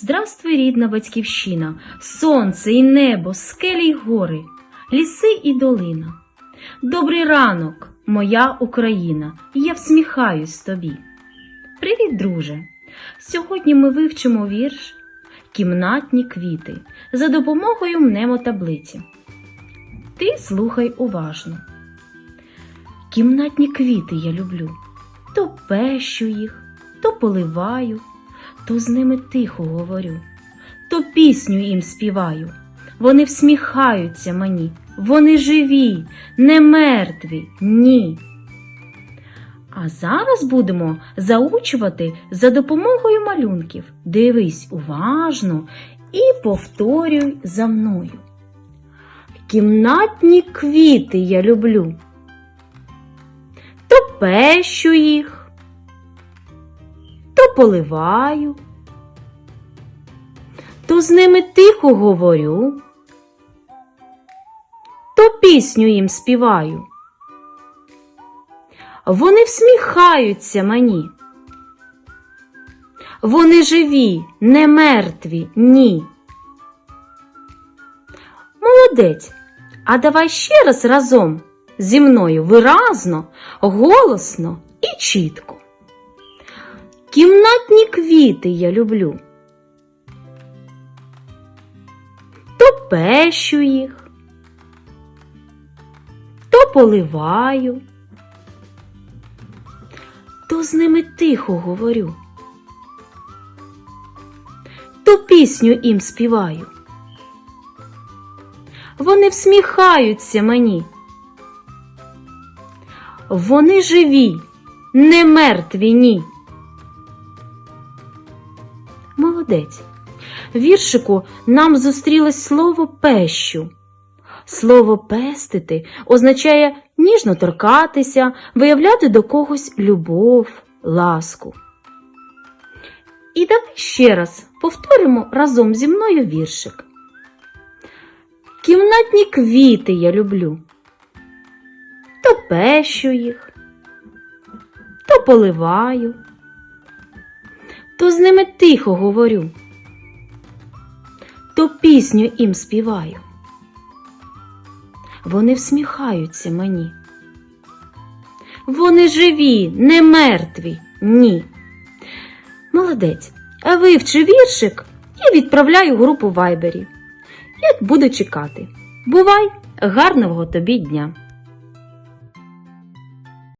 Здравствуй, рідна батьківщина, сонце і небо, скелі й гори, ліси і долина. Добрий ранок, моя Україна, я всміхаюсь тобі. Привіт, друже! Сьогодні ми вивчимо вірш Кімнатні квіти за допомогою мнемотаблиці. Ти слухай уважно. Кімнатні квіти я люблю, то пещу їх, то поливаю, то з ними тихо говорю, то пісню їм співаю. Вони всміхаються мені, вони живі, не мертві, ні. А зараз будемо заучувати за допомогою малюнків. Дивись уважно і повторюй за мною. Кімнатні квіти я люблю. То пещу їх, поливаю, то з ними тихо говорю, то пісню їм співаю. Вони всміхаються мені. Вони живі, не мертві, ні. Молодець. А давай ще раз разом зі мною виразно, голосно і чітко. Кімнатні квіти я люблю. То пещу їх, то поливаю то з ними тихо говорю, то пісню їм співаю. Вони всміхаються мені. Вони живі, не мертві, ні. Молодець. Віршику нам зустрілось слово пещу. Слово пестити означає ніжно торкатися, виявляти до когось любов, ласку. І давай ще раз повторимо разом зі мною віршик. Кімнатні квіти я люблю, то пещу їх, то поливаю, то з ними тихо говорю, то пісню їм співаю. Вони всміхаються мені. Вони живі, не мертві, ні. Молодець, а вивчи віршик і відправляй у групу Вайбері. Як буду чекати. Бувай, гарного тобі дня!